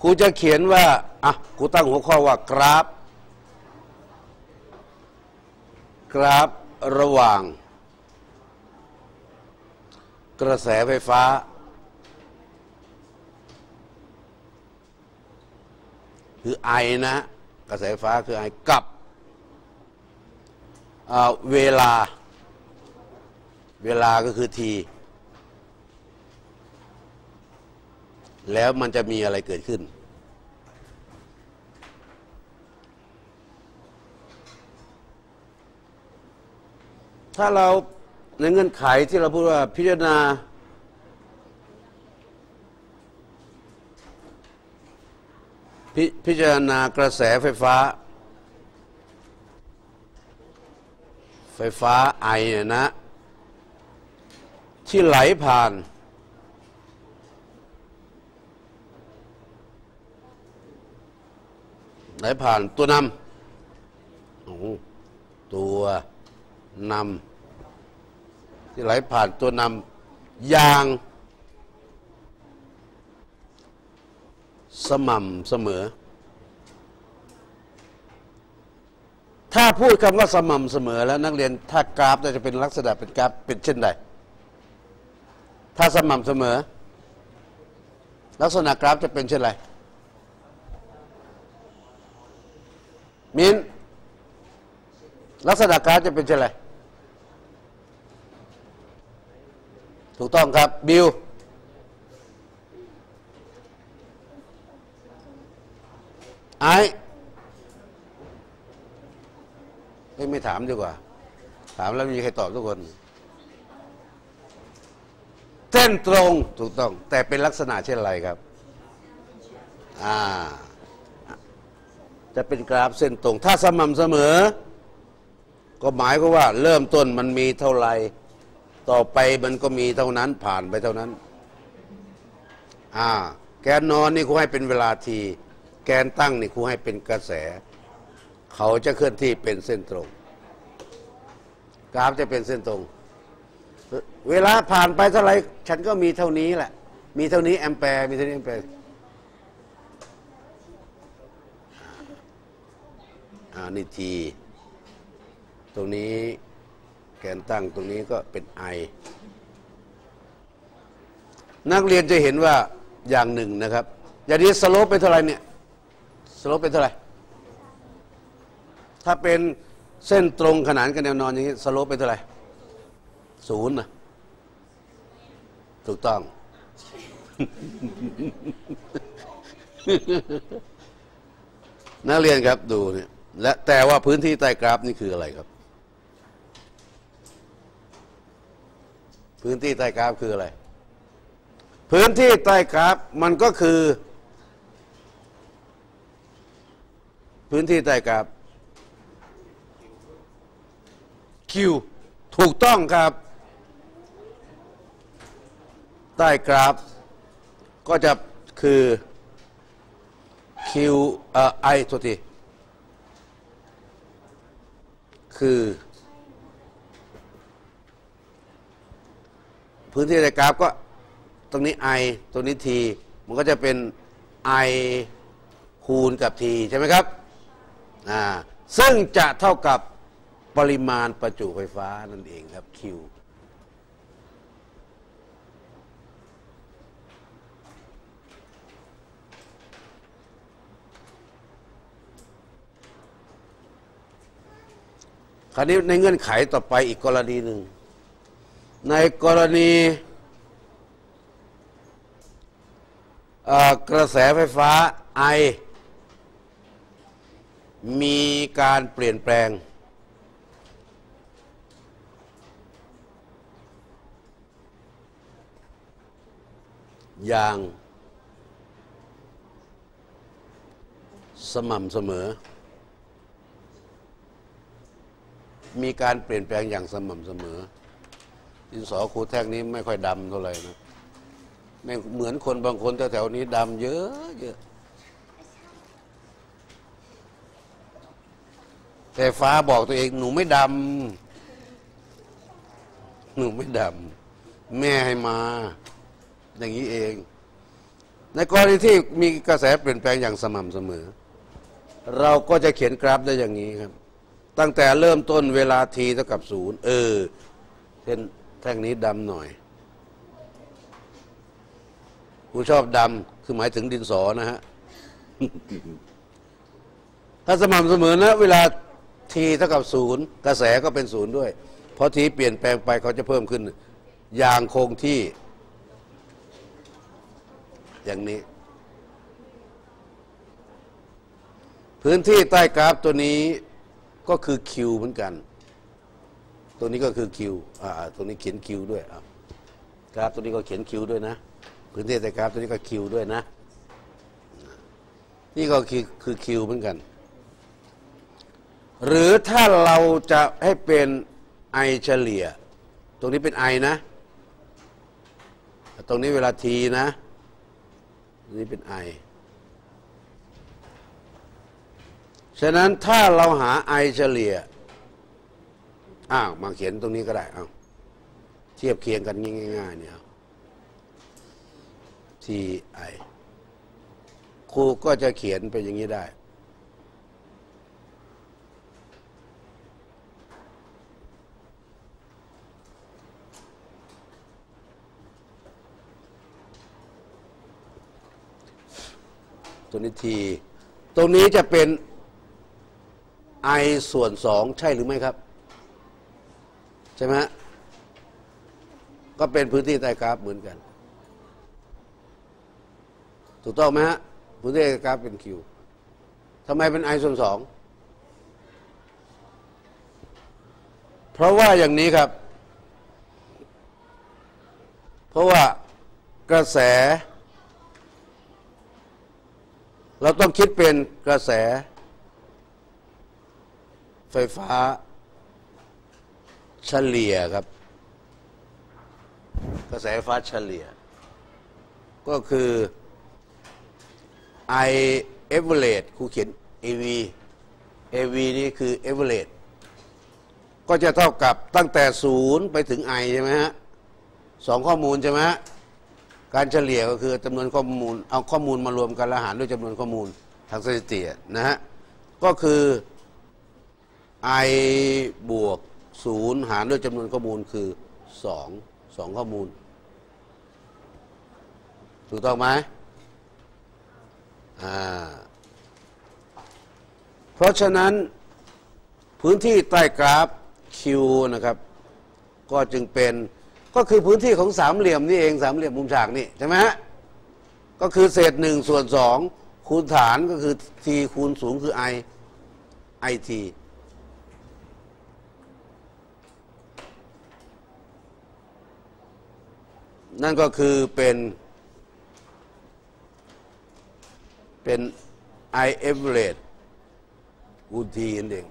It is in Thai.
ครูจะเขียนว่าอะครูตั้งหัวข้อว่ากราฟ กราฟระหว่าง กระแสไฟฟ้า คือไอนะ กระแสไฟฟ้าคือไอกับเวลา เวลาก็คือที แล้วมันจะมีอะไรเกิดขึ้น ถ้าเราในเงื่อนไขที่เราพูดว่าพิจารณา พิพิจารณากระแสไฟฟ้า ไฟฟ้าไอเนี่ยนะ ที่ไหลผ่าน ไหลผ่านตัวนำโอ้ตัวนำที่ไหลผ่านตัวนำอย่างสม่ำเสมอ ถ้าพูดคำว่าสม่ำเสมอแล้ว นักเรียนถ้ากราฟจะเป็นลักษณะเป็นกราฟเป็นเช่นใด ถ้าสม่ำเสมอ ลักษณะกราฟจะเป็นเช่นไร มินลักษณะกาฟจะเป็นเช่นไร ถูกต้องครับ บิวไอไม่ถามดีกว่า ถามแล้วมีใครตอบทุกคน เส้นตรงถูกต้อง แต่เป็นลักษณะเช่นไรครับ อ่า จะเป็นกราฟเส้นตรง ถ้าสม่ำเสมอ ก็หมายก็ว่า เริ่มต้นมันมีเท่าไหร่ต่อไปมันก็มีเท่านั้นผ่านไปเท่านั้น อ่า แกนนอนนี่ครูให้เป็นเวลาที แกนตั้งนี่ครูให้เป็นกระแส เขาจะเคลื่อนที่เป็นเส้นตรง กราฟจะเป็นเส้นตรง เวลาผ่านไปเท่าไรฉันก็มีเท่านี้แหละ มีเท่านี้แอมแปร์มีเท่านี้แอมแปร์ อ่า นี่ที ตรงนี้แกนตั้งตรงนี้ก็เป็นไอ นักเรียนจะเห็นว่าอย่างหนึ่งนะครับ อย่างนี้สโลปเป็นเท่าไหร่เนี่ยสโลปเป็นเท่าไหร่ถ้าเป็นเส้นตรงขนานกันแนวนอนอย่างนี้สโลปเป็นเท่าไหร่ศูนย์นะถูกต้อง นักเรียนครับดูเนี่ย และแต่ว่าพื้นที่ใต้กราฟนี่คืออะไรครับ พื้นที่ใต้กราฟคืออะไร พื้นที่ใต้กราฟมันก็คือ พื้นที่ใต้กราฟคิวถูกต้องครับ ใต้กราฟ ก็จะคือคิวเอ่อไอโทษที คือ พื้นที่ในกราฟก็ตรงนี้ i ตรงนี้ t มันก็จะเป็น i คูณกับ t ใช่ไหมครับอ่าซึ่งจะเท่ากับปริมาณประจุไฟฟ้านั่นเองครับ Q คราวนี้ในเงื่อนไขต่อไปอีกกรณีหนึ่ง ในกรณีกระแสไฟฟ้าไอ มีการเปลี่ยนแปลง อย่างสม่ำเสมอ มีการเปลี่ยนแปลงอย่างสม่ำเสมอ ดินสอครูแท่งนี้ไม่ค่อยดำเท่าไหร่นะไม่เหมือนคนบางคนแถวๆนี้ดำเยอะเยอะแต่ฟ้าบอกตัวเองหนูไม่ดำหนูไม่ดำแม่ให้มา อย่างนี้เอง ในกรณีที่มีกระแสเปลี่ยนแปลงอย่างสม่ำเสมอ เราก็จะเขียนกราฟได้อย่างนี้ครับ ตั้งแต่เริ่มต้นเวลาทีเท่ากับศูนย์เออเส้นแท่งนี้ดำหน่อยผู้ชอบดำคือหมายถึงดินสอนะฮะ ถ้าสม่ำเสมอนะ เวลาทีเท่ากับศูนย์กระแสก็เป็นศูนย์ด้วย เพราะทีเปลี่ยนแปลงไปเขาจะเพิ่มขึ้น อย่างคงที่ อย่างนี้ พื้นที่ใต้กราฟตัวนี้ ก็คือคิวเหมือนกัน ตัวนี้ก็คือคิวอ่าตัวนี้เขียนคิวด้วยอะกราฟตัวนี้ก็เขียนคิวด้วยนะ พื้นที่ใต้กราฟตัวนี้ก็คิวด้วยนะ นี่ก็คือคือคิวเหมือนกัน หรือถ้าเราจะให้เป็นไอเฉลี่ย ตรงนี้เป็นไอนะ ตรงนี้เวลาทีนะ นี่เป็นไอ ฉะนั้นถ้าเราหาไอเฉลี่ยอ้าวมาเขียนตรงนี้ก็ได้เอาเทียบเคียงกันง่ายๆเนี่ยทีไอครูก็จะเขียนไปอย่างนี้ได้ ตัวนี้ที ตรงนี้จะเป็น i ส่วนสองใช่หรือไม่ครับ ใช่ไหมฮะก็เป็นพื้นที่ใต้กราฟเหมือนกัน ถูกต้องไหมฮะพื้นที่ใต้กราฟเป็นคิวทำไมเป็น i ส่วนสองเพราะว่าอย่างนี้ครับ เพราะว่ากระแส เราต้องคิดเป็นกระแส ไฟฟ้าเฉลี่ยครับ กระแสไฟฟ้าเฉลี่ย ก็คือ I average ครูเขียน AV AV นี่คือ average ก็จะเท่ากับตั้งแต่ศูนย์ไปถึง I ใช่ไหมฮะสองข้อมูลใช่ไหมฮะการเฉลี่ยก็คือจำนวนข้อมูล เอาข้อมูลมารวมกันแล้วหารด้วยจำนวนข้อมูลทางสถิตินะฮะ ก็คือ i บวกศูนย์หารด้วยจำนวนข้อมูลคือสองสองข้อมูล ถูกต้องไหมอ่าเพราะฉะนั้นพื้นที่ใต้กราฟ Q นะครับ ก็จึงเป็นก็คือพื้นที่ของสามเหลี่ยมนี่เองสามเหลี่ยมมุมฉากนี่ใช่ไหมฮะก็คือเศษหนึ่งส่วนสองคูณฐานก็คือ t คูณสูงคือ i i t นั่นก็คือเป็นเป็น i average คูณ t นั่นเอง